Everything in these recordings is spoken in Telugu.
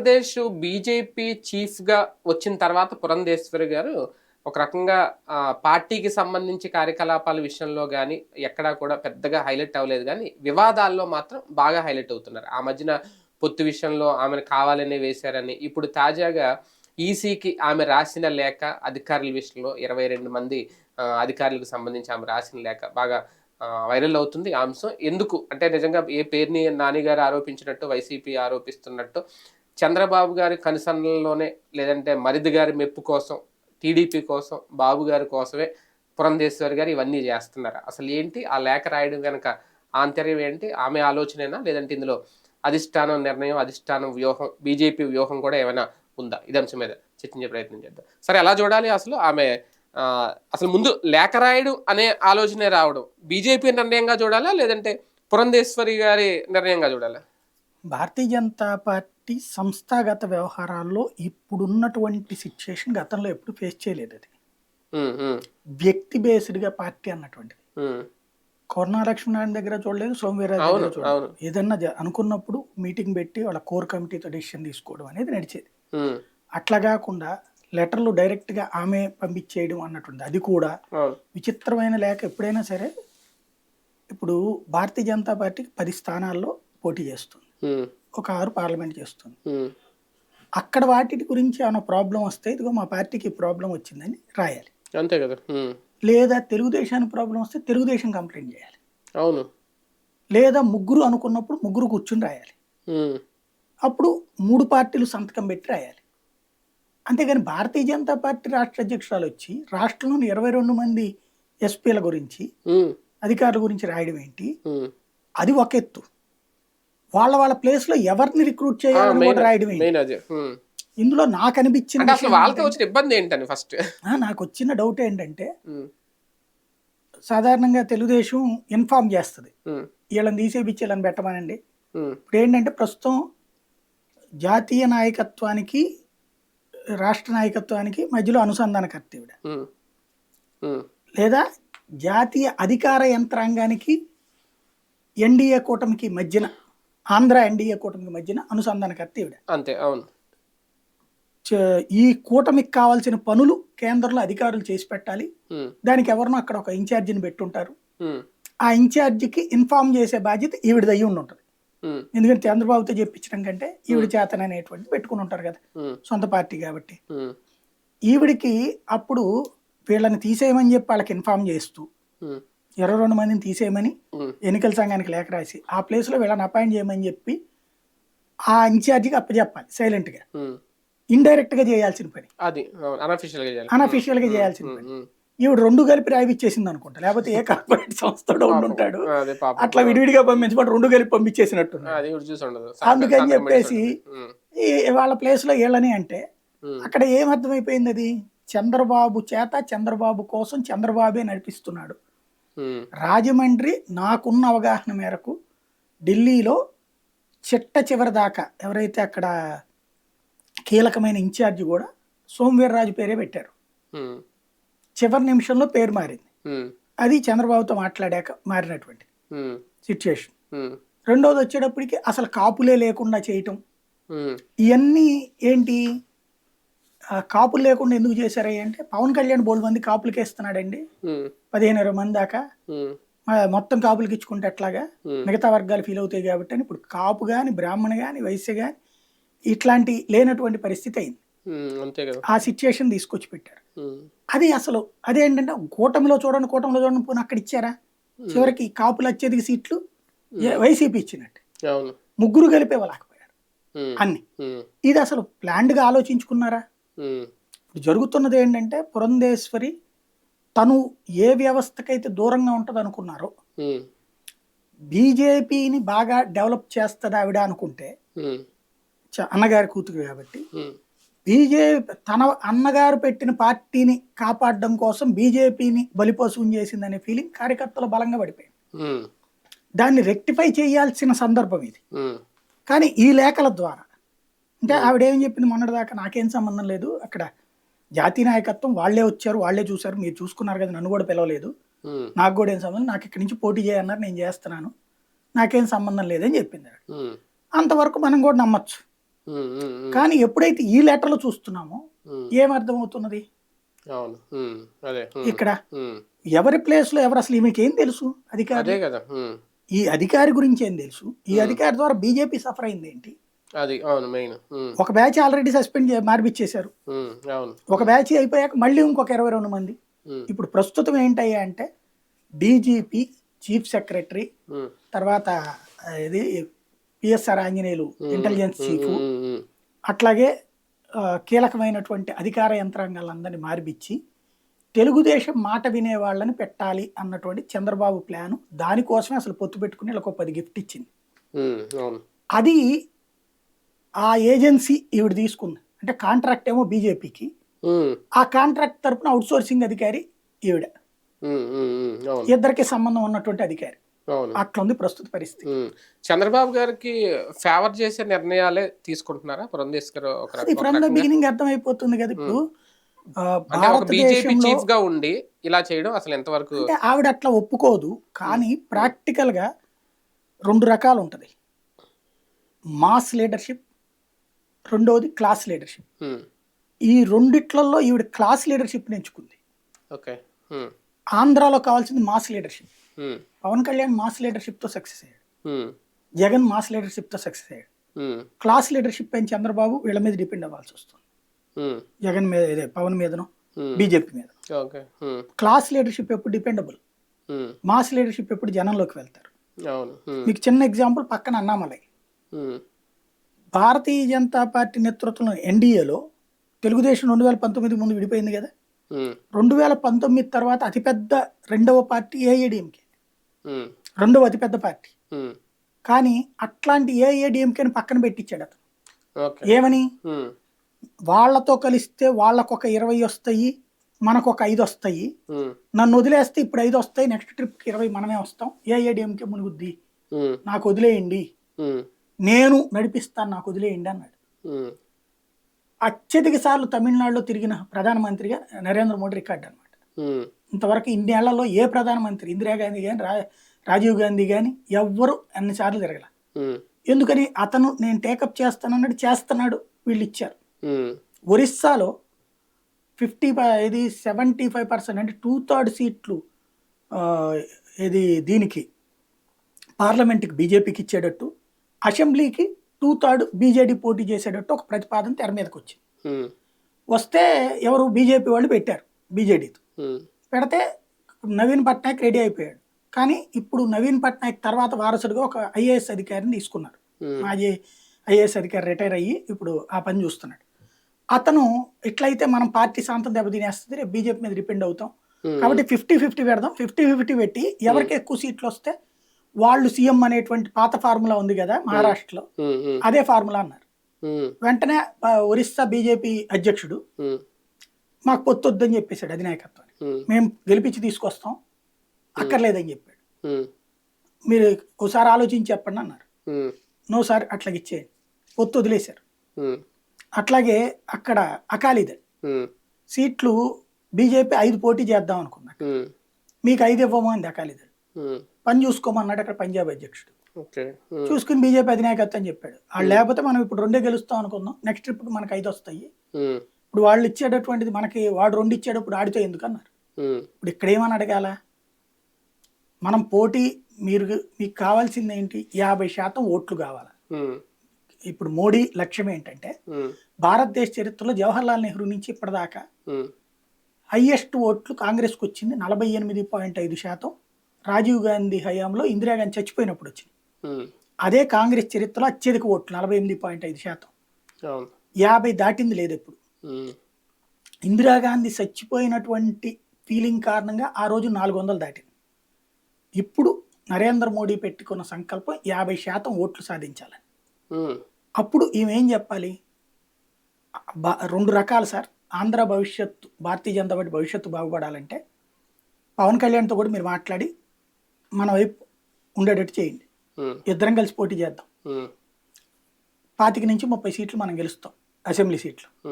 ఆంధ్రప్రదేశ్ బీజేపీ చీఫ్గా వచ్చిన తర్వాత పురంధేశ్వరి గారు ఒక రకంగా పార్టీకి సంబంధించి కార్యకలాపాల విషయంలో కానీ ఎక్కడా కూడా పెద్దగా హైలైట్ అవ్వలేదు. కానీ వివాదాల్లో మాత్రం బాగా హైలైట్ అవుతున్నారు. ఆ మధ్యన పొత్తు విషయంలో ఆమెను కావాలనే వేశారని ఇప్పుడు తాజాగా ఈసీకి ఆమె రాసిన లేఖ అధికారుల విషయంలో ఇరవై రెండు మంది అధికారులకు సంబంధించి ఆమె రాసిన లేఖ బాగా వైరల్ అవుతుంది. ఆ అంశం ఎందుకు? అంటే నిజంగా ఏ పేరుని నాని గారు ఆరోపించినట్టు వైసీపీ ఆరోపిస్తున్నట్టు చంద్రబాబు గారి కనుసన్నల్లోనే లేదంటే మరిది గారి మెప్పు కోసం టీడీపీ కోసం బాబు గారి కోసమే పురంధేశ్వరి గారు ఇవన్నీ చేస్తున్నారు. అసలు ఏంటి? ఆ లేఖ రాయడం కనుక ఆంతర్యం ఏంటి? ఆమె ఆలోచనేనా? లేదంటే ఇందులో అధిష్టానం నిర్ణయం అధిష్టానం వ్యూహం బీజేపీ వ్యూహం కూడా ఏమైనా ఉందా? ఇది అంశం మీద చర్చించే ప్రయత్నం చేద్దాం. సరే ఎలా చూడాలి అసలు. ఆమె అసలు ముందు లేఖ రాయడం అనే ఆలోచనే రావడం. బీజేపీ నిర్ణయంగా చూడాలా? లేదంటే పురంధేశ్వరి గారి నిర్ణయంగా చూడాలా? భారతీయ జనతా పార్టీ సంస్థాగత వ్యవహారాల్లో ఇప్పుడున్నటువంటి సిచ్యుయేషన్ గతంలో ఎప్పుడు ఫేస్ చేయలేదు అది. వ్యక్తి బేస్డ్గా పార్టీ అన్నటువంటిది. కొరనా లక్ష్మీనారాయణ దగ్గర చూడలేదు సోమవీరాజు దగ్గర చూడలేదు. ఏదన్నా అనుకున్నప్పుడు మీటింగ్ పెట్టి వాళ్ళ కోర్ కమిటీతో డెసిషన్ తీసుకోవడం అనేది నడిచేది. అట్లా కాకుండా లెటర్లు డైరెక్ట్గా ఆమె పంపించేయడం అన్నటువంటి అది కూడా విచిత్రమైన లేఖ ఎప్పుడైనా సరే ఇప్పుడు భారతీయ జనతా పార్టీకి పది స్థానాల్లో పోటీ చేస్తుంది. ఒక ఆరు పార్లమెంట్ చేస్తుంది. అక్కడ వాటి గురించి ఏమైనా ప్రాబ్లం వస్తే ఇదిగో మా పార్టీకి ప్రాబ్లం వచ్చిందని రాయాలి. అంతే కదా? లేదా తెలుగుదేశానికి ప్రాబ్లం వస్తే తెలుగుదేశం కంప్లైంట్ చేయాలి. అవును. లేదా ముగ్గురు అనుకున్నప్పుడు ముగ్గురు కూర్చుని రాయాలి. అప్పుడు మూడు పార్టీలు సంతకం పెట్టి రాయాలి. అంతేగాని భారతీయ జనతా పార్టీ రాష్ట్ర అధ్యక్షురాలు వచ్చి రాష్ట్రంలోని ఇరవై రెండు మంది ఎస్పీల గురించి అధికారుల గురించి రాయడం ఏంటి. అది ఒక ఎత్తు. వాళ్ళ వాళ్ళ ప్లేస్లో ఎవరిని రిక్రూట్ చేయాలని కూడా రాయడం ఏంటి మెయిన్ అదే. ఉమ్. ఇందులో నాకు అసలు వచ్చిన ఇబ్బంది ఏంటని ఫస్ట్ నాకు వచ్చిన డౌట్ ఏంటంటే సాధారణంగా తెలుగుదేశం ఇన్ఫార్మ్ చేస్తుంది. వీళ్ళని తీసేపిచ్చి వీళ్ళని పెట్టమనండి. ఇప్పుడు ఏంటంటే ప్రస్తుతం జాతీయ నాయకత్వానికి రాష్ట్ర నాయకత్వానికి మధ్యలో అనుసంధానకర్త ఈవిడ. లేదా జాతీయ అధికార యంత్రాంగానికి ఎన్డీఏ కూటమికి మధ్యన ఆంధ్ర ఎన్డీఏ కూటమికి మధ్యన అనుసంధానకర్త ఈవిడ. అంతే అవును. ఈ కూటమికి కావాల్సిన పనులు కేంద్రంలో అధికారులు చేసి పెట్టాలి. దానికి ఎవరినో అక్కడ ఒక ఇన్ఛార్జిని పెట్టుంటారు. ఆ ఇన్ఛార్జికి ఇన్ఫార్మ్ చేసే బాధ్యత ఈవిడది అయ్యి ఉండి ఉంటుంది ఎందుకంటే చంద్రబాబుతో చెప్పించడం కంటే ఈవిడ చేతన అనేటువంటి పెట్టుకుని ఉంటారు కదా సొంత పార్టీ కాబట్టి. ఈవిడికి అప్పుడు వీళ్ళని తీసేయమని చెప్పి వాళ్ళకి ఇన్ఫార్మ్ చేస్తూ ఇరవై రెండు మందిని తీసేయమని ఎన్నికల సంఘానికి లేఖ రాసి ఆ ప్లేస్లో వీళ్ళని అపాయింట్ చేయమని చెప్పి ఆ ఇన్ఛార్జికి అప్పచెప్పాలి సైలెంట్గా. ఇండైరెక్ట్గా చేయాల్సిన పని. అది అవును అనఫిషియల్గా చేయాలి. అన్అఫీషియల్గా ఉమ్, చేయాల్సిన పని. ఈవిడ రెండు కలిపి రాయిచ్చేసింది అనుకుంటా లేకపోతే ఏ కార్పొరేట్ సంస్థలో ఉండుంటాడు పాపం. అట్లా విడివిడిగా పంపించబడి రెండు కలిపి పంపించేసినట్టు అందుకని చెప్పేసి వాళ్ళ ప్లేస్లో వీళ్ళని అంటే అక్కడ ఏమర్థమైపోయింది అది? చంద్రబాబు చేత చంద్రబాబు కోసం చంద్రబాబే నడిపిస్తున్నాడు. రాజమండ్రి నాకున్న అవగాహన మేరకు ఢిల్లీలో చిట్ట చివరి దాకా ఎవరైతే అక్కడ కీలకమైన ఇన్ఛార్జి కూడా సోమవీర్రాజు పేరే పెట్టారు. చివరి నిమిషంలో పేరు మారింది. అది చంద్రబాబుతో మాట్లాడాక మారినటువంటి సిచ్యుయేషన్. రెండోది వచ్చేటప్పటికి అసలు కాపులే లేకుండా చేయటం. ఇవన్నీ ఏంటి? కాపులు లేకుండా ఎందుకు చేశారు అంటే పవన్ కళ్యాణ్ బోల్డ్ మంది కాపులకి ఇస్తున్నాడండి. ఉమ్, పదిహేను ఇరవై మంది దాకా మొత్తం కాపులకి ఇచ్చుకుంటే ఎట్లాగా? మిగతా వర్గాలు ఫీల్ అవుతాయి కాబట్టి అని ఇప్పుడు కాపు కానీ బ్రాహ్మణ కానీ వైశ్య కానీ ఇట్లాంటి లేనటువంటి పరిస్థితి అయింది. ఆ సిచ్యుయేషన్ తీసుకొచ్చి పెట్టారు. అది అసలు అదేంటంటే కూటమిలో చూడండి కూటమిలో చూడండి పోనీ అక్కడ ఇచ్చారా? చివరికి కాపులు అత్యధిక సీట్లు వైసీపీ ఇచ్చినట్టు. ముగ్గురు కలిపే వాళ్ళకపోయారు. అన్ని. ఇది అసలు ప్లాన్డ్గా ఆలోచించుకున్నారా? ఇప్పుడు జరుగుతున్నది ఏంటంటే పురంధేశ్వరి తను ఏ వ్యవస్థకైతే దూరంగా ఉంటుంది అనుకున్నారో బీజేపీని బాగా డెవలప్ చేస్తుంది ఆవిడ అనుకుంటే అన్నగారి కూతురు కాబట్టి బీజేపీ తన అన్నగారు పెట్టిన పార్టీని కాపాడడం కోసం బీజేపీని బలిపశువుని చేసిందనే ఫీలింగ్ కార్యకర్తలు బలంగా పడిపోయింది దాన్ని రెక్టిఫై చేయాల్సిన సందర్భం ఇది. కానీ ఈ లేఖల ద్వారా అంటే ఆవిడ చెప్పింది మొన్నటిదాకా నాకేం సంబంధం లేదు అక్కడ జాతీయ నాయకత్వం వాళ్ళే వచ్చారు వాళ్ళే చూశారు మీరు చూసుకున్నారు కదా నన్ను కూడా పిలవలేదు. నాకు కూడా ఏం సంబంధం నాకు ఇక్కడి నుంచి పోటీ చేయన్నారు నేను చేస్తున్నాను. నాకేం సంబంధం లేదని చెప్పింది. అంతవరకు మనం కూడా నమ్మచ్చు. కానీ ఎప్పుడైతే ఈ లెటర్లు చూస్తున్నామో ఏమర్థమవుతున్నది ఇక్కడ ఎవరి ప్లేస్లో ఎవరు అసలు ఈమెకి ఏం తెలుసు? అధికారి ఈ అధికారి గురించి ఏం తెలుసు? ఈ అధికారి ద్వారా బీజేపీ సఫర్ అయింది ఏంటి? అది అవును మెయిన్ ఒక బ్యాచ్ ఆల్రెడీ సస్పెండ్ మార్పిచ్చేశారు. ఒక బ్యాచ్ అయిపోయాక మళ్ళీ ఇంకొక ఇరవై రెండు మంది. ఇప్పుడు ప్రస్తుతం ఏంటయ్యా అంటే డీజీపీ చీఫ్ సెక్రటరీ తర్వాత ఇది పిఎస్ఆర్ ఆంజనేయులు ఇంటెలిజెన్స్ చీఫ్ అట్లాగే కీలకమైనటువంటి అధికార యంత్రాంగాలందరినీ మార్పిచ్చి తెలుగుదేశం మాట వినే వాళ్ళని పెట్టాలి అన్నటువంటి చంద్రబాబు ప్లాను దానికోసమే అసలు పొత్తు పెట్టుకుని వీళ్ళకి ఒక పది గిఫ్ట్ ఇచ్చింది. అది ఆ ఏజెన్సీ ఈవిడ తీసుకుంది. అంటే కాంట్రాక్ట్ ఏమో బీజేపీకి. ఆ కాంట్రాక్ట్ తరపున అవుట్ సోర్సింగ్ అధికారి ఈవిడ. ఇద్దరికి సంబంధం ఉన్నటువంటి అధికారి. అట్లా ఉంది ప్రస్తుత పరిస్థితి. చంద్రబాబు గారికి ఫేవర్ చేసే నిర్ణయాలే తీసుకుంటున్నారా? From the? బిగినింగ్ అర్థమైపోతుంది కదా ఇప్పుడు. చీఫ్గా ఉండి ఇలా చేయడం అసలు ఎంతవరకు అంటే ఆవిడ అట్లా ఒప్పుకోదు. కానీ ప్రాక్టికల్గా రెండు రకాలు ఉంటది. మాస్ లీడర్షిప్ రెండవది క్లాస్ లీడర్షిప్ ఈ రెండిట్లలో ఈవిడ క్లాస్ లీడర్షిప్ ఎంచుకుంది. ఓకే ఉమ్, ఆంధ్రాలో కావాల్సింది mass leadership um, Pawan Kalyan mass లీడర్షిప్తో success అయ్యాడు. ఉమ్, జగన్ మాస్ లీడర్షిప్తో సక్సెస్ అయ్యాడు. క్లాస్ లీడర్షిప్ అయిన చంద్రబాబు వీళ్ళ మీద డిపెండ్ అవ్వాల్సి వస్తుంది. జగన్ మీద ఇదే పవన్ మీదను బీజేపీ మీద క్లాస్ లీడర్షిప్ ఎప్పుడు డిపెండబుల్ మాస్ లీడర్షిప్ ఎప్పుడు జనంలోకి వెళ్తారు? మీకు చిన్న ఎగ్జాంపుల్ పక్కన అన్నామలై. భారతీయ జనతా పార్టీ నేతృత్వంలో ఎన్డీఏలో తెలుగుదేశం రెండు వేల పంతొమ్మిది ముందు విడిపోయింది కదా. రెండు వేల పంతొమ్మిది తర్వాత అతిపెద్ద రెండవ పార్టీ ఏఐడిఎంకే రెండవ అతిపెద్ద పార్టీ. కానీ అట్లాంటి ఏఐడిఎంకేని పక్కన పెట్టించాడు అతను. ఏమని? ఉమ్, వాళ్ళతో కలిస్తే వాళ్ళకు ఒక ఇరవై వస్తాయి మనకు ఒక ఐదు వస్తాయి. నన్ను వదిలేస్తే ఇప్పుడు ఐదు వస్తాయి నెక్స్ట్ ట్రిప్కి ఇరవై మనమే వస్తాం. ఏఐడిఎంకే మునుగుద్ది. నాకు వదిలేయండి. నేను నడిపిస్తాను నాకు వదిలేయండి అన్నాడు. అత్యధిక సార్లు తమిళనాడులో తిరిగిన ప్రధానమంత్రిగా నరేంద్ర మోడీ రికార్డు అనమాట ఇంతవరకు ఇన్నేళ్ళలో ఏ ప్రధానమంత్రి ఇందిరాగాంధీ కానీ రా రాజీవ్ గాంధీ కానీ ఎవ్వరు అన్నిసార్లు తిరగల. ఎందుకని అతను నేను టేకప్ చేస్తానన్నాడు చేస్తున్నాడు వీళ్ళు ఇచ్చారు. ఒరిస్సాలో ఫిఫ్టీ ఇది సెవెంటీ ఫైవ్ పర్సెంట్ అంటే టూ థర్డ్ సీట్లు ఇది దీనికి పార్లమెంట్కి బీజేపీకి ఇచ్చేటట్టు అసెంబ్లీకి టూ థర్డ్ బీజేడీ పోటీ చేసేటట్టు ఒక ప్రతిపాదన తెర మీదకి వచ్చింది వస్తే ఎవరు బీజేపీ వాళ్ళు పెట్టారు బీజేడీతో. పెడితే నవీన్ పట్నాయక్ రెడీ అయిపోయాడు. కానీ ఇప్పుడు నవీన్ పట్నాయక్ తర్వాత వారసుడిగా ఒక ఐఏఎస్ అధికారిని తీసుకున్నారు. మాజీ ఐఏఎస్ అధికారి రిటైర్ అయ్యి ఇప్పుడు ఆ పని చూస్తున్నాడు. అతను ఇట్లయితే మనం పార్టీ శాంతం దెబ్బతినేస్తుంది రేపు బీజేపీ మీద డిపెండ్ అవుతాం. కాబట్టి ఫిఫ్టీ ఫిఫ్టీ పెడదాం. ఫిఫ్టీ ఫిఫ్టీ పెట్టి ఎవరికి ఎక్కువ సీట్లు వస్తే వాళ్ళు సీఎం అనేటువంటి పాత ఫార్ములా ఉంది కదా మహారాష్ట్రలో. అదే ఫార్ములా అన్నారు. వెంటనే ఒరిస్సా బీజేపీ అధ్యక్షుడు మాకు పొత్తు వద్దని చెప్పేశాడు అధినాయకత్వాన్ని. మేము. గెలిపించి తీసుకొస్తాం అక్కర్లేదని చెప్పాడు. మీరు ఒకసారి ఆలోచించి చెప్పండి అన్నారు. నో సార్ అట్లాగే ఇచ్చేయండి. పొత్తు వదిలేశారు. అట్లాగే అక్కడ అకాలీదళ్ సీట్లు బీజేపీ ఐదు పోటీ చేద్దాం అనుకున్నాడు. ఉమ్, మీకు ఐదు ఇవ్వము అంది అకాలీదళ్. పని చూసుకోమన్నాడు అక్కడ పంజాబ్ అధ్యక్షుడు. చూసుకుని బీజేపీ అధినాయకత్వం చెప్పాడు. వాళ్ళు లేకపోతే మనం ఇప్పుడు రెండే గెలుస్తాం అనుకుందాం. నెక్స్ట్ ఇప్పుడు మనకు ఐదు వస్తాయి. ఇప్పుడు వాళ్ళు ఇచ్చేటటువంటిది మనకి వాడు రెండు ఇచ్చేటప్పుడు ఆడితో ఎందుకు అన్నారు ఇప్పుడు ఇక్కడ ఏమని అడగాల? మనం పోటీ మీరు మీకు కావాల్సింది ఏంటి? యాభై శాతం ఓట్లు కావాలి. ఇప్పుడు మోడీ లక్ష్యం ఏంటంటే భారతదేశ చరిత్రలో జవహర్లాల్ నెహ్రూ నుంచి ఇప్పటిదాకా హయ్యెస్ట్ ఓట్లు కాంగ్రెస్కి వచ్చింది నలభై ఎనిమిది పాయింట్ ఐదు శాతం. రాజీవ్ గాంధీ హయాంలో ఇందిరాగాంధీ చచ్చిపోయినప్పుడు వచ్చింది. అదే కాంగ్రెస్ చరిత్రలో అత్యధిక ఓట్లు నలభై ఎనిమిది పాయింట్ ఐదు శాతం. యాభై దాటింది లేదు ఎప్పుడు ఇందిరాగాంధీ చచ్చిపోయినటువంటి ఫీలింగ్ కారణంగా ఆ రోజు నాలుగు వందలు దాటింది. ఇప్పుడు నరేంద్ర మోడీ పెట్టుకున్న సంకల్పం యాభై శాతం ఓట్లు సాధించాలని. అప్పుడు ఈమె ఏం చెప్పాలి? రెండు రకాలు సార్. ఆంధ్ర భవిష్యత్తు భారతీయ జనతా పార్టీ భవిష్యత్తు బాగుపడాలంటే పవన్ కళ్యాణ్తో కూడా మీరు మాట్లాడి మన వైపు ఉండేటట్టు చేయండి. ఇద్దరం కలిసి పోటీ చేద్దాం. పాతిక నుంచి ముప్పై సీట్లు మనం గెలుస్తాం. అసెంబ్లీ సీట్లు.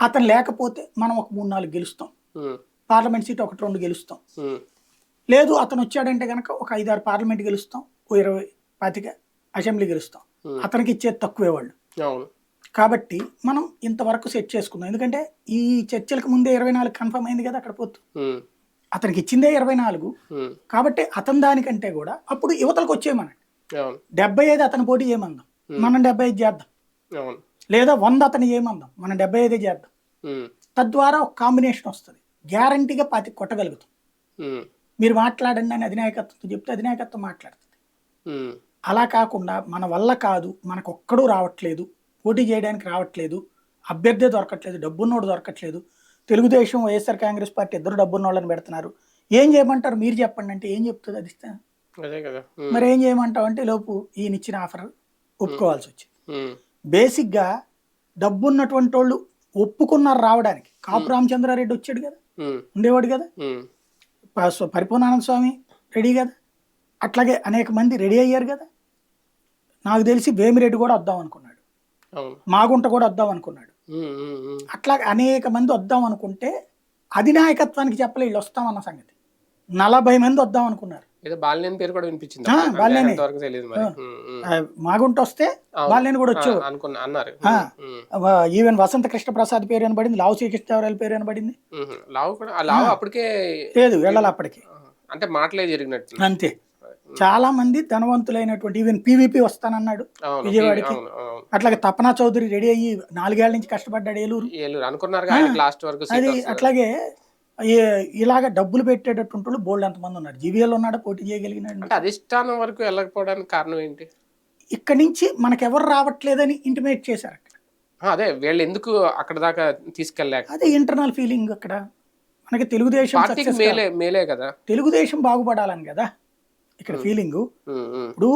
అతను లేకపోతే మనం ఒక మూడు నాలుగు గెలుస్తాం. పార్లమెంట్ సీట్ ఒకటి రెండు గెలుస్తాం. లేదు అతను వచ్చాడంటే కనుక ఒక ఐదారు పార్లమెంట్ గెలుస్తాం. ఓ ఇరవై పాతిక అసెంబ్లీ గెలుస్తాం. అతనికి ఇచ్చేది తక్కువే వాళ్ళు. కాబట్టి మనం ఇంతవరకు సెట్ చేసుకుందాం ఎందుకంటే ఈ చర్చలకు ముందే ఇరవై నాలుగు కన్ఫర్మ్ అయింది కదా అక్కడ పోతు. అతనికి ఇచ్చిందే ఇరవై నాలుగు కాబట్టి అతని దానికంటే కూడా అప్పుడు యువతలకు వచ్చేయమనండి. డెబ్బై ఐదు అతను పోటీ చేయమందాం మనం డెబ్బై ఐదు చేద్దాం. లేదా వంద అతను చేయమందాం మనం డెబ్బై ఐదే చేద్దాం. తద్వారా ఒక కాంబినేషన్ వస్తుంది. గ్యారంటీగా పాతి కొట్టగలుగుతాం. మీరు మాట్లాడండి అని అధినాయకత్వంతో చెప్తే అధినాయకత్వం మాట్లాడుతుంది. అలా కాకుండా మన వల్ల కాదు మనకు ఒక్కడూ రావట్లేదు పోటీ చేయడానికి రావట్లేదు అభ్యర్థి దొరకట్లేదు డబ్బున్నోడు దొరకట్లేదు తెలుగుదేశం వైఎస్ఆర్ కాంగ్రెస్ పార్టీ ఇద్దరు డబ్బున్న వాళ్ళని పెడుతున్నారు. ఏం చేయమంటారు? మీరు చెప్పండి అంటే ఏం చెప్తుంది అది ఇస్తే అదే కదా. ఉమ్, మరి ఏం చేయమంటావు అంటే లోపు ఈయన ఇచ్చిన ఆఫర్ ఒప్పుకోవాల్సి వచ్చింది. బేసిక్గా డబ్బున్నటువంటి వాళ్ళు ఒప్పుకున్నారు రావడానికి. కాపు రామచంద్రారెడ్డి వచ్చాడు కదా. ఉండేవాడు కదా. పరిపూర్ణానంద స్వామి రెడీ కదా. అట్లాగే అనేక మంది రెడీ అయ్యారు కదా. నాకు తెలిసి వేమిరెడ్డి కూడా వద్దాం అనుకున్నాడు. మాగుంట కూడా వద్దాం అనుకున్నాడు. అట్లా అనేక మంది వద్దాం అనుకుంటే అధినాయకత్వానికి చెప్పలే వీళ్ళు వస్తామన్న సంగతి. నలభై మంది వద్దాం అనుకున్నారు. బాలినేని పేరు కూడా వినిపించింది. బాలినేని. మాగుంట వస్తే. వాళ్ళని కూడా అనుకున్నా అన్నారు. ఈవెన్ వసంత కృష్ణ ప్రసాద్ పేరు అనబడింది లావు శ్రీకృష్ణదేవరాయల పేరు అనబడింది ఉమ్, లావు కూడా లావు అప్పటికే లేదు వెళ్ళాలి అప్పటికి. అంటే మాటలే జరిగినట్టు. అంతే. చాలా మంది ధనవంతులైనటువంటి ఈవెన్ పీవీపీ వస్తానన్నాడు విజయవాడకి. అట్లాగే తపనా చౌదరి రెడీ అయ్యి నాలుగేళ్ళ నుంచి కష్టపడ్డాడు ఏలూరు. అనుకున్నారు లాస్ట్ వరకు అది. అట్లాగే ఇలాగ డబ్బులు పెట్టేటటువంటి బోల్డ్ ఎంతమంది ఉన్నారు? జీవీఎల్ ఉన్నాడు? పోటీ చేయగలిగినాడు? అధిష్టానం వరకు వెళ్ళకపోవడానికి కారణం ఏంటి? ఇక్కడి నుంచి మనకెవరు రావట్లేదని ఇంటిమేట్ చేశారు అక్కడ అదే వీళ్ళు ఎందుకు అక్కడ దాకా తీసుకెళ్ళలేక? అదే ఇంటర్నల్ ఫీలింగ్ అక్కడ. మనకి తెలుగుదేశం మేలే మేలే కదా. తెలుగుదేశం బాగుపడాలని కదా. ఇక్కడ ఫీలింగ్. ఇప్పుడు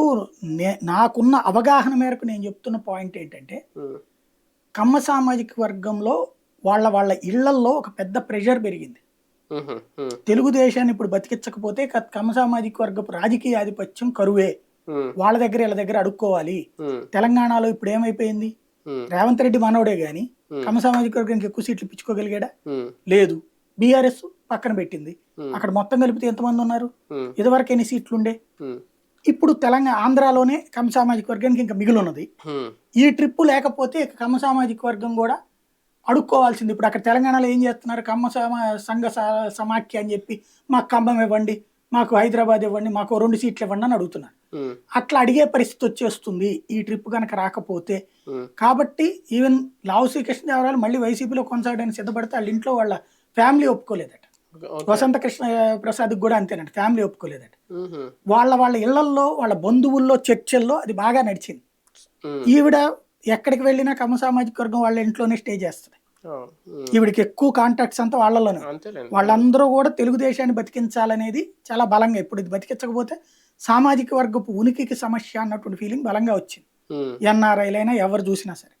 నాకున్న అవగాహన మేరకు నేను చెప్తున్న పాయింట్ ఏంటంటే కమ్మ సామాజిక వర్గంలో వాళ్ళ వాళ్ళ ఇళ్ళల్లో ఒక పెద్ద ప్రెషర్ పెరిగింది. తెలుగుదేశాన్ని ఇప్పుడు బతికించకపోతే కమ్మ సామాజిక వర్గపు రాజకీయ ఆధిపత్యం కరువే. వాళ్ళ దగ్గర వీళ్ళ దగ్గర అడుక్కోవాలి. తెలంగాణలో ఇప్పుడు ఏమైపోయింది? రేవంత్ రెడ్డి మనోడే గాని. కమ్మ సామాజిక వర్గానికి ఎక్కువ సీట్లు పిచ్చుకోగలిగాడా లేదు. బీఆర్ఎస్ పక్కన పెట్టింది. అక్కడ మొత్తం కలిపితే ఎంతమంది ఉన్నారు? ఇదివరకు ఎన్ని సీట్లు ఉండే? ఇప్పుడు తెలంగాణ ఆంధ్రాలోనే కమ్మ సామాజిక వర్గానికి ఇంకా మిగిలి ఉన్నది. ఉమ్, ఈ ట్రిప్ లేకపోతే కమ్మ సామాజిక వర్గం కూడా అడుక్కోవాల్సింది. ఇప్పుడు అక్కడ తెలంగాణలో ఏం చేస్తున్నారు? కమ్మ సమా సంఘ సమాఖ్య అని చెప్పి మాకు ఖమ్మం ఇవ్వండి మాకు హైదరాబాద్ ఇవ్వండి మాకు రెండు సీట్లు ఇవ్వండి అని అడుగుతున్నారు. అట్లా అడిగే పరిస్థితి వచ్చేస్తుంది. ఈ ట్రిప్ కనుక రాకపోతే కాబట్టి ఈవెన్ లావు శ్రీకృష్ణదేవరాయలు మళ్ళీ వైసీపీలో కొనసాగడానికి సిద్ధపడితే వాళ్ళ ఇంట్లో వాళ్ళ ఫ్యామిలీ ఒప్పుకోలేదట. ఓకే. వసంత కృష్ణ ప్రసాద్ కూడా అంతేనంట ఫ్యామిలీ ఒప్పుకోలేదట ఉమ్, వాళ్ళ వాళ్ళ ఇళ్ళల్లో వాళ్ళ బంధువుల్లో చర్చల్లో అది బాగా నడిచింది. ఈవిడ ఎక్కడికి వెళ్ళినా కమ్మ సామాజిక వర్గం వాళ్ళ ఇంట్లోనే స్టే చేస్తుంది. ఈవిడికి ఎక్కువ కాంటాక్ట్స్ అంతా వాళ్ళలోనే. వాళ్ళందరూ కూడా తెలుగుదేశాన్ని బతికించాలనేది చాలా బలంగా ఇప్పుడు ఇది బతికించకపోతే సామాజిక వర్గపు ఉనికికి సమస్య అన్నటువంటి ఫీలింగ్ బలంగా వచ్చింది. ఎన్ఆర్ఐలైనా ఎవరు చూసినా సరే.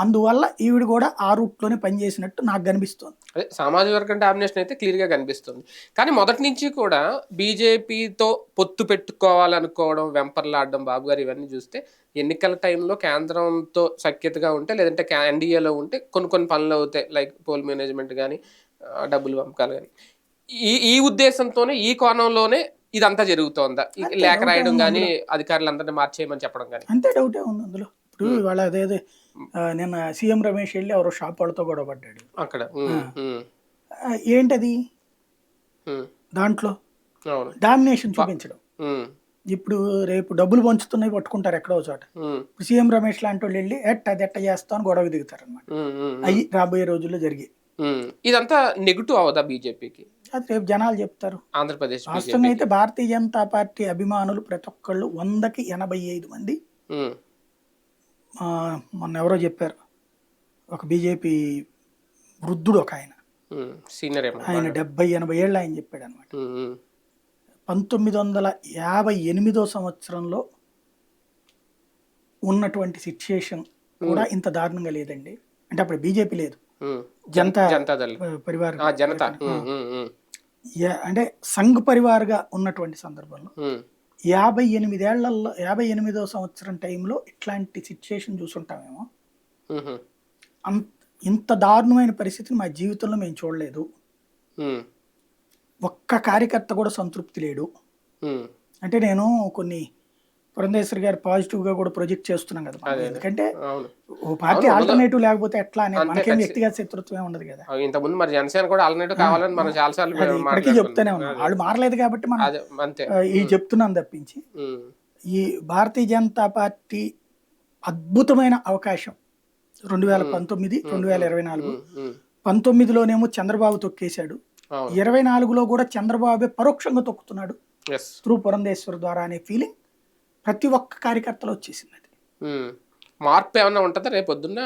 అందువల్ల ఈవిడ కూడా ఆ రూట్లోనే పనిచేసినట్టు నాకు కనిపిస్తోంది. అదే సామాజిక వర్గం డామినేషన్ అయితే క్లియర్గా కనిపిస్తుంది. కానీ మొదటి నుంచి కూడా బీజేపీతో పొత్తు పెట్టుకోవాలనుకోవడం వెంపర్లాడడం బాబు గారు ఇవన్నీ చూస్తే ఎన్నికల టైంలో కేంద్రంతో సఖ్యతగా ఉంటే లేదంటే ఎన్డీఏలో ఉంటే కొన్ని కొన్ని పనులు అవుతాయి లైక్ పోల్ మేనేజ్మెంట్ కానీ డబ్బులు పంపకాలు కానీ ఈ ఈ ఉద్దేశంతోనే ఈ కోణంలోనే ఇదంతా జరుగుతోందా? లేఖ రాయడం కానీ అధికారులందరినీ మార్చేయమని చెప్పడం కానీ అంతే డౌటే ఉంది అందులో. ఇప్పుడు వాళ్ళ అదేదో ఆ, నిన్న సీఎం రమేష్ వెళ్ళి ఎవరో షాప్ వాళ్ళతో గొడవ పడ్డాడు. అక్కడ. ఏంటది? దాంట్లో డామినేషన్ చూపించడం. ఇప్పుడు రేపు డబ్బులు పంచుతున్నాయి పట్టుకుంటారు ఎక్కడో చోట. ఇప్పుడు సీఎం రమేష్ లాంటి వాళ్ళు వెళ్ళి ఎట్ అది ఎట్ట చేస్తాం అని గొడవ దిగుతారు అనమాట అవి రాబోయే రోజుల్లో జరిగి. ఇదంతా నెగిటివ్ అవదా బీజేపీకి? అది రేపు జనాలు చెప్తారు. ఆంధ్రప్రదేశ్ బీజేపీ అయితే భారతీయ జనతా పార్టీ అభిమానులు ప్రతి ఒక్కళ్ళు వందకి ఎనభై ఐదు మంది మొన్న ఎవరో చెప్పారు. ఒక బీజేపీ వృద్ధుడు ఒక ఆయన. సీనియర్ ఆయన డెబ్బై ఎనభై ఏళ్ళు ఆయన చెప్పాడు అనమాట పంతొమ్మిది వందల యాభై ఎనిమిదో సంవత్సరంలో ఉన్నటువంటి సిచ్యుయేషన్ కూడా ఇంత దారుణంగా లేదండి. అంటే అప్పుడు బీజేపీ లేదు. జనతా పరివార్ జనత. అంటే సంఘ్ పరివార్గా ఉన్నటువంటి సందర్భంలో యాభై ఎనిమిదేళ్ళలో యాభై ఎనిమిదో సంవత్సరం టైంలో ఇట్లాంటి సిచ్యుయేషన్ చూసుంటామేమో. అంత ఇంత దారుణమైన పరిస్థితిని మా జీవితంలో మేము చూడలేదు. ఒక్క కార్యకర్త కూడా సంతృప్తి లేడు. అంటే నేను కొన్ని పురంధేశ్వరి గారు పాజిటివ్గా కూడా ప్రొజెక్ట్ చేస్తున్నాం కదా మనం. ఎందుకంటే ఓ పార్టీ ఆల్టర్నేటివ్ లేకపోతే ఎట్లా అనేది మనకేం. వ్యక్తిగత శత్రుత్వం ఉండదు కదా. ఇంతకుముందు మరి జనసేన కూడా ఆల్టర్నేటివ్ కావాలని మనం చాలా సార్లు అది ఇప్పటికీ చెప్తానే ఉన్నాం. వాళ్ళు మారలేదు కాబట్టి మనం అదే అంతే. ఆ, ఈ చెప్తున్నాం తప్పించి. ఉమ్, ఈ భారతీయ జనతా పార్టీ అద్భుతమైన అవకాశం. రెండు వేల పంతొమ్మిది రెండు వేల ఇరవై నాలుగు ఉమ్, ఉమ్, పంతొమ్మిదిలోనేమో చంద్రబాబు తొక్కేశాడు. అవును. ఇరవై నాలుగులో కూడా చంద్రబాబే పరోక్షంగా తొక్కుతున్నాడు ఎస్ త్రూ పురంధేశ్వర్ ద్వారా అనే ఫీలింగ్ ప్రతి ఒక్క కార్యకర్తలో వచ్చేసింది అది. మార్పు ఏమన్నా ఉంటుందా రేపు పొద్దున్న?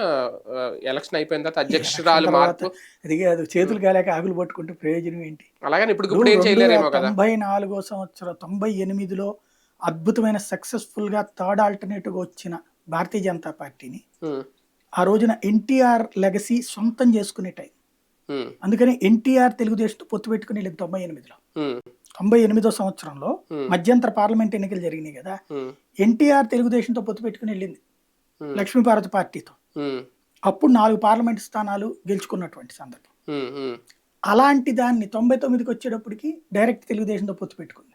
ఎలక్షన్ అయిపోయిన తర్వాత అధ్యక్షురాలు మార్పు? అది కాదు చేతులు కాలేక ఆకులు పట్టుకుంటే ప్రయోజనం ఏంటి? అలాగని ఇప్పుడు ఏం చేయలేరేమో కదా. తొంభై నాలుగో సంవత్సరం తొంభై ఎనిమిదిలో అద్భుతమైన సక్సెస్ఫుల్గా థర్డ్ ఆల్టర్నేటివ్ వచ్చిన భారతీయ జనతా పార్టీని ఆ రోజున ఎన్టీఆర్ లెగసీ సొంతం చేసుకునే టైం. అందుకని ఎన్టీఆర్ తెలుగుదేశంతో పొత్తు పెట్టుకుని వెళ్ళింది తొంభై ఎనిమిదిలో. తొంభై ఎనిమిదో సంవత్సరంలో. మధ్యంతర పార్లమెంట్ ఎన్నికలు జరిగినాయి కదా. ఎన్టీఆర్ తెలుగుదేశంతో పొత్తు పెట్టుకుని వెళ్ళింది. లక్ష్మీపార్వతి పార్టీతో. అప్పుడు నాలుగు పార్లమెంట్ స్థానాలు గెలుచుకున్నటువంటి సందర్భం. అలాంటి దాన్ని తొంభై తొమ్మిదికి వచ్చేటప్పటికి డైరెక్ట్ తెలుగుదేశంతో పొత్తు పెట్టుకుంది.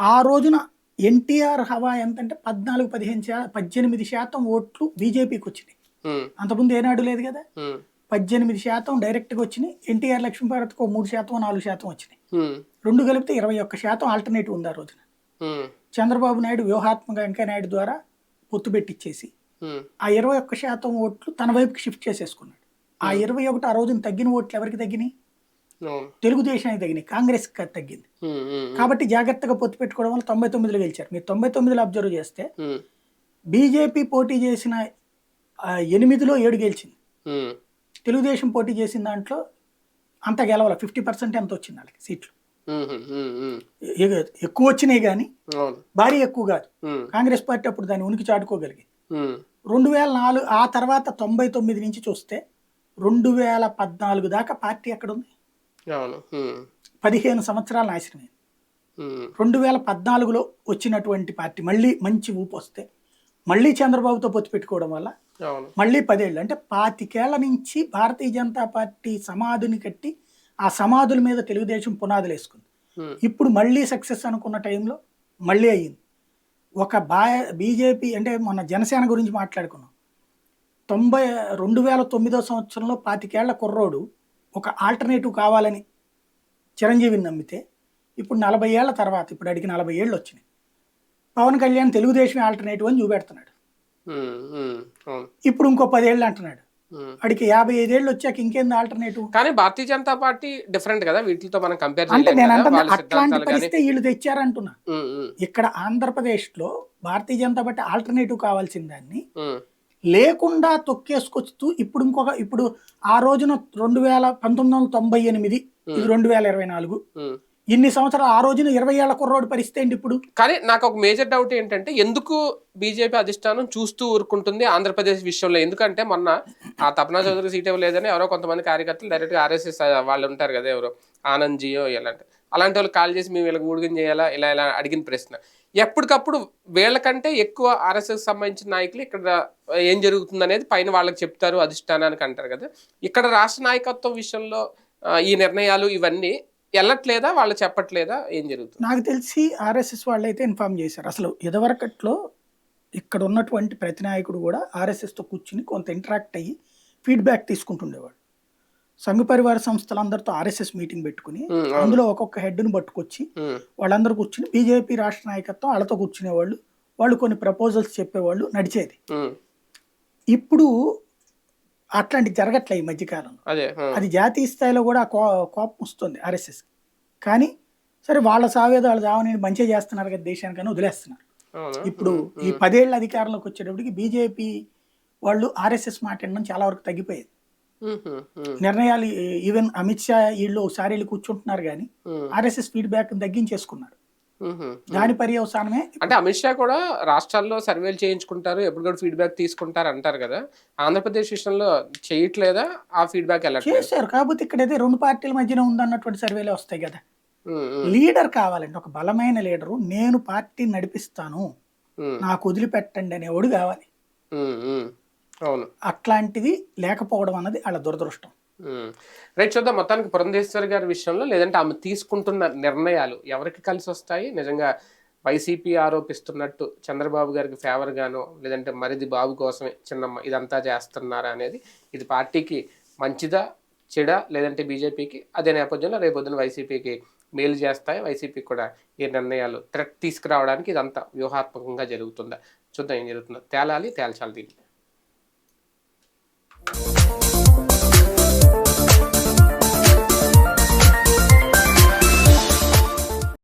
ఆ రోజున ఎన్టీఆర్ హవా ఎంతంటే పద్నాలుగు పదిహేను పద్దెనిమిది శాతం ఓట్లు బీజేపీకి వచ్చినాయి. అంతకుముందు ఏనాడు లేదు కదా? పద్దెనిమిది శాతం డైరెక్ట్గా వచ్చినాయి. ఎన్టీఆర్ లక్ష్మీపార్వతికి ఒక మూడు శాతం నాలుగు శాతం వచ్చినాయి. రెండు కలిపితే ఇరవై ఒక్క శాతం ఆల్టర్నేటివ్ ఉంది ఆ రోజున. చంద్రబాబు నాయుడు వ్యూహాత్మక వెంకయ్యనాయుడు ద్వారా పొత్తు పెట్టించేసి ఆ ఇరవై ఒక్క శాతం ఓట్లు తన వైపుకి షిఫ్ట్ చేసేసుకున్నాడు. ఆ ఇరవై ఒకటి ఆ రోజున తగ్గిన ఓట్లు ఎవరికి తగ్గినాయి. తెలుగుదేశానికి తగ్గినాయి. కాంగ్రెస్ తగ్గింది. కాబట్టి జాగ్రత్తగా పొత్తు పెట్టుకోవడం వల్ల తొంభై తొమ్మిదిలో గెలిచారు. మీరు తొంభై తొమ్మిదిలో అబ్జర్వ్ చేస్తే బీజేపీ పోటీ చేసిన ఎనిమిదిలో ఏడు గెలిచింది. తెలుగుదేశం పోటీ చేసిన దాంట్లో అంత గెలవాల. ఫిఫ్టీ పర్సెంట్ ఎంత వచ్చింది వాళ్ళకి? సీట్లు. ఎక్కువ వచ్చినాయి కానీ భారీ ఎక్కువ కాదు. కాంగ్రెస్ పార్టీ అప్పుడు దాన్ని ఉనికి చాటుకోగలిగింది. రెండు వేల నాలుగు ఆ తర్వాత తొంభై తొమ్మిది నుంచి చూస్తే రెండు వేల పద్నాలుగు దాకా పార్టీ ఎక్కడ ఉంది పదిహేను సంవత్సరాల నాశనమైంది. రెండు వేల పద్నాలుగులో వచ్చినటువంటి పార్టీ మళ్ళీ మంచి ఊపు వస్తే మళ్ళీ చంద్రబాబుతో పొత్తు పెట్టుకోవడం వల్ల మళ్ళీ పదేళ్ళు. అంటే పాతికేళ్ళ నుంచి భారతీయ జనతా పార్టీ సమాధిని కట్టి ఆ సమాధుల మీద తెలుగుదేశం పునాదులు వేసుకుంది. ఇప్పుడు మళ్ళీ సక్సెస్ అనుకున్న టైంలో మళ్ళీ అయ్యింది. ఒక బా బీజేపీ అంటే మన జనసేన గురించి మాట్లాడుకున్నాం. తొంభై రెండు వేల తొమ్మిదో సంవత్సరంలో పాతికేళ్ళ కుర్రోడు ఒక ఆల్టర్నేటివ్ కావాలని చిరంజీవిని నమ్మితే ఇప్పుడు నలభై ఏళ్ళ తర్వాత ఇప్పుడు అడిగి నలభై ఏళ్ళు వచ్చినాయి. పవన్ కళ్యాణ్ తెలుగుదేశం ఆల్టర్నేటివ్ అని చూపెడుతున్నాడు. ఇప్పుడు ఇంకో పదేళ్ళు అంటున్నాడు. అడిగి యాభై ఐదేళ్ళు వచ్చాక ఇంకేంది ఆల్టర్నేటివ్? కానీ భారతీయ జనతా పార్టీ డిఫరెంట్ కదా వీటితో మనం కంపేర్ అంటే నేను వాళ్ళ అట్లాంటి పరిస్థితి వీళ్ళు తెచ్చారంటున్నా. ఇక్కడ ఆంధ్రప్రదేశ్లో భారతీయ జనతా పార్టీ ఆల్టర్నేటివ్ కావాల్సిన దాన్ని లేకుండా తొక్కేసుకొస్తూ ఇప్పుడు ఇంకొక ఇప్పుడు ఆ రోజున రెండు వేల పంతొమ్మిది వందల తొంభై ఎనిమిది ఇది రెండు వేల ఇరవై నాలుగు. ఇన్ని సంవత్సరాలు ఆ రోజున ఇరవై ఏళ్ళ కుర్రోడు పరిస్థితి ఏంటి ఇప్పుడు? కానీ నాకు ఒక మేజర్ డౌట్ ఏంటంటే ఎందుకు బీజేపీ అధిష్టానం చూస్తూ ఊరుకుంటుంది ఆంధ్రప్రదేశ్ విషయంలో? ఎందుకంటే మొన్న ఆ తపనా చౌదరి సీట్ ఇవ్వలేదని ఎవరో కొంతమంది కార్యకర్తలు డైరెక్ట్గా ఆర్ఎస్ఎస్ వాళ్ళు ఉంటారు కదా ఎవరో ఆనంద్ జియో ఇలాంటి. అలాంటి వాళ్ళు కాల్ చేసి మేము వీళ్ళకి ఊడిగం చేయాలా ఇలా ఇలా అడిగిన ప్రశ్న. ఎప్పటికప్పుడు వీళ్ళకంటే ఎక్కువ ఆర్ఎస్ఎస్ సంబంధించిన నాయకులు ఇక్కడ ఏం జరుగుతుంది అనేది పైన వాళ్ళకి చెప్తారు అధిష్టానానికి అంటారు కదా. ఇక్కడ రాష్ట్ర నాయకత్వం విషయంలో ఈ నిర్ణయాలు ఇవన్నీ వెళ్ళట్లేదా వాళ్ళు చెప్పట్లేదా? ఏం జరుగుతుంది? నాకు తెలిసి ఆర్ఎస్ఎస్ వాళ్ళు అయితే ఇన్ఫార్మ్ చేశారు. అసలు ఇదివరకట్లో ఇక్కడ ఉన్నటువంటి ప్రతి నాయకుడు కూడా ఆర్ఎస్ఎస్తో కూర్చుని కొంత ఇంటరాక్ట్ అయ్యి ఫీడ్బ్యాక్ తీసుకుంటుండేవాడు. సంఘ పరివార సంస్థలందరితో ఆర్ఎస్ఎస్ మీటింగ్ పెట్టుకుని. అందులో ఒక్కొక్క హెడ్ను పట్టుకొచ్చి వాళ్ళందరూ కూర్చుని బీజేపీ రాష్ట్ర నాయకత్వం వాళ్ళతో కూర్చునేవాళ్ళు. వాళ్ళు కొన్ని ప్రపోజల్స్ చెప్పేవాళ్ళు నడిచేది. ఇప్పుడు అట్లాంటి జరగట్లే ఈ మధ్యకాలంలో. అదే అది జాతీయ స్థాయిలో కూడా కోపం వస్తుంది ఆర్ఎస్ఎస్ కానీ సరే వాళ్ళ సావేదో వాళ్ళ సావని మంచిగా చేస్తున్నారు కదా దేశానికని వదిలేస్తున్నారు? ఇప్పుడు ఈ పదేళ్ళ అధికారంలోకి వచ్చేటప్పటికి బీజేపీ వాళ్ళు ఆర్ఎస్ఎస్ మాట్లాడడం చాలా వరకు తగ్గిపోయేది. నిర్ణయాలు ఈవెన్ అమిత్ షా వీళ్ళు ఒకసారి వెళ్ళి కూర్చుంటున్నారు కానీ ఆర్ఎస్ఎస్ ఫీడ్బ్యాక్ తగ్గించేసుకున్నారు. దాని పర్యవసానమే. అంటే అమిత్ షా కూడా రాష్ట్రాల్లో సర్వేలు చేయించుకుంటారు ఎప్పుడు కూడా ఫీడ్బ్యాక్ తీసుకుంటారు అంటారు కదా. ఆంధ్రప్రదేశ్ విషయంలో చేయట్లేదా? ఆ ఫీడ్బ్యాక్ వెళ్ళట్లేదు చేశారు. కాకపోతే ఇక్కడైతే రెండు పార్టీల మధ్యన ఉందన్నటువంటి సర్వేలే వస్తాయి కదా. లీడర్ కావాలండి ఒక బలమైన లీడరు నేను పార్టీ నడిపిస్తాను. నాకు వదిలిపెట్టండి అనేవాడు కావాలి. అవును. అట్లాంటిది లేకపోవడం అన్నది వాళ్ళ దురదృష్టం. రైట్ చూద్దాం. మొత్తానికి పురంధేశ్వర్ గారి విషయంలో లేదంటే ఆమె తీసుకుంటున్న నిర్ణయాలు ఎవరికి కలిసి వస్తాయి? నిజంగా వైసీపీ ఆరోపిస్తున్నట్టు చంద్రబాబు గారికి ఫేవర్గానో లేదంటే మరిది బాబు కోసమే చిన్నమ్మ ఇదంతా చేస్తున్నారా అనేది ఇది పార్టీకి మంచిదా చెడా లేదంటే బీజేపీకి? అదే నేపథ్యంలో రేపొద్దున వైసీపీకి మేలు చేస్తాయి. వైసీపీకి కూడా ఈ నిర్ణయాలు థ్రెట్ తీసుకురావడానికి ఇదంతా వ్యూహాత్మకంగా జరుగుతుందా? చూద్దాం ఏం జరుగుతుందో. తేలాలి తేల్చాలి దీన్ని.